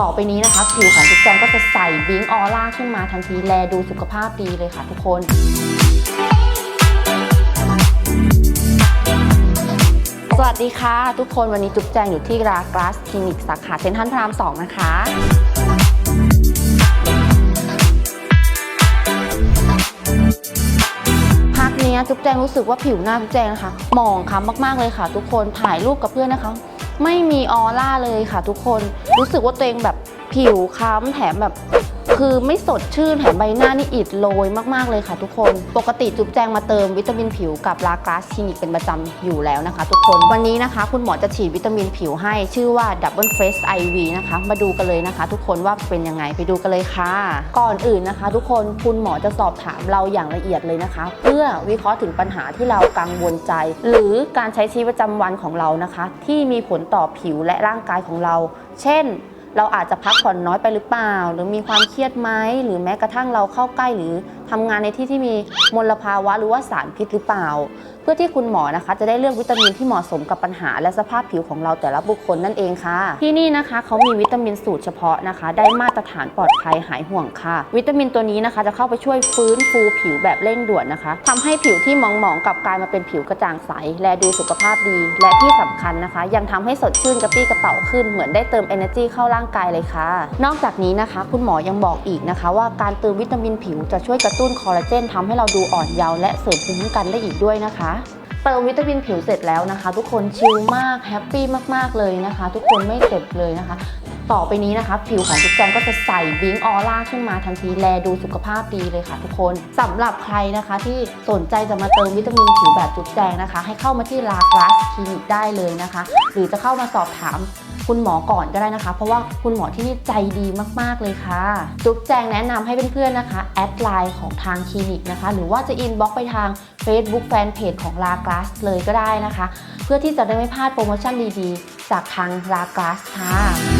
ต่อไปนี้นะคะผิวของทุกแจงก็จะใสบิงออร่าขึ้นมาทันทีแลดูสุขภาพดีเลยค่ะทุกคนสวัสดีค่ะ ทุกคนวันนี้จุ๊บแจงอยู่ที่รากราสคลินิกสาขาเซ็นทรัลพระราม2นะคะพักนี้จุ๊บแจงรู้สึกว่าผิวหน้าจุ๊บแจงนะคะหมองคล้ำมากๆเลยค่ะ ทุกคนถ่ายรูปกับเพื่อนนะคะ ไม่มีออร่าเลยค่ะทุกคน รู้สึกว่าตัวเองแบบผิวคล้ำแถมแบบ คือไม่สดชื่นแถมใบหน้านี่อิดโรยมากๆเลยค่ะทุกคน ปกติจุ๊บแจงมาเติมวิตามินผิวกับลากราสคลินิกเป็นประจำอยู่แล้วนะคะ ทุกคนวันนี้นะคะ คุณหมอจะฉีดวิตามินผิวให้ชื่อว่า Double Face IV นะคะ มาดูกันเลยนะคะ ทุกคนว่าเป็นยังไงไปดูกันเลยค่ะ ก่อนอื่นนะคะ ทุกคนคุณหมอจะสอบถามเราอย่างละเอียดเลยนะคะ เพื่อวิเคราะห์ถึงปัญหาที่เรากังวลใจ หรือการใช้ชีวิตประจำวันของเรานะคะ ที่มีผลต่อผิวและร่างกายของเรา เช่น เราอาจจะพักผ่อนน้อยไปหรือเปล่า หรือมีความเครียดไหมหรือแม้กระทั่งเราเข้าใกล้หรือ ทำงานในที่ที่มีมลภาวะหรือว่าสารพิษหรือเปล่า เพื่อที่คุณหมอนะคะจะได้เลือกวิตามินที่เหมาะสมกับปัญหา และสภาพผิวของเราแต่ละบุคคลนั่นเองค่ะ ที่นี่นะคะเขามีวิตามินสูตรเฉพาะนะคะ ได้มาตรฐานปลอดภัยหายห่วงค่ะ วิตามินตัวนี้นะคะ จะเข้าไปช่วยฟื้นฟูผิวแบบเร่งด่วนนะคะทำให้ผิวที่หมองๆกลับกลายมาเป็นผิวกระจ่างใส และดูสุขภาพดี และที่สำคัญนะคะ ยังทำให้สดชื่นกระปรี้กระเป๋าขึ้นเหมือนได้เติม energy เข้าร่างกายเลยค่ะ นอกจากนี้นะคะ คุณหมอยังบอกอีกนะคะ ว่าการเติมวิตามินผิวจะช่วยกระตุ้นุ้นคอลลาเจนทำให้เราดูอ่อนเยาว์และเสริมภูมิคุ้มกันได้อีกด้วยนะคะเติมวิตามินผิวเสร็จแล้วนะคะ ทุกคนชิลมากแฮปปี้มากๆเลยนะคะ ทุกคนไม่เจ็บเลยนะคะ ต่อไปนี้นะคะ ผิวของทุกแจงก็จะใสบิงออร่าขึ้นมาทันทีแลดูสุขภาพดีเลยค่ะ ทุกคนสำหรับใครนะคะ ที่สนใจจะมาเติมวิตามินผิวแบบจุ๊บแจงนะคะ ให้เข้ามาที่ลากราสคลินิกได้เลยนะคะ หรือจะเข้ามาสอบถาม คุณหมอก่อนก็ได้นะคะ เพราะว่าคุณหมอที่นี่ใจดีมากๆเลยค่ะ จุ๊บแจงแนะนำให้เพื่อนๆนะคะแอดไลน์ของทางคลินิกนะคะ หรือว่าจะอินบ็อกไปทาง Facebook Fanpage ของลากราสเลยก็ได้นะคะ เพื่อที่จะได้ไม่พลาดโปรโมชั่นดีๆ จากทางลากราสค่ะ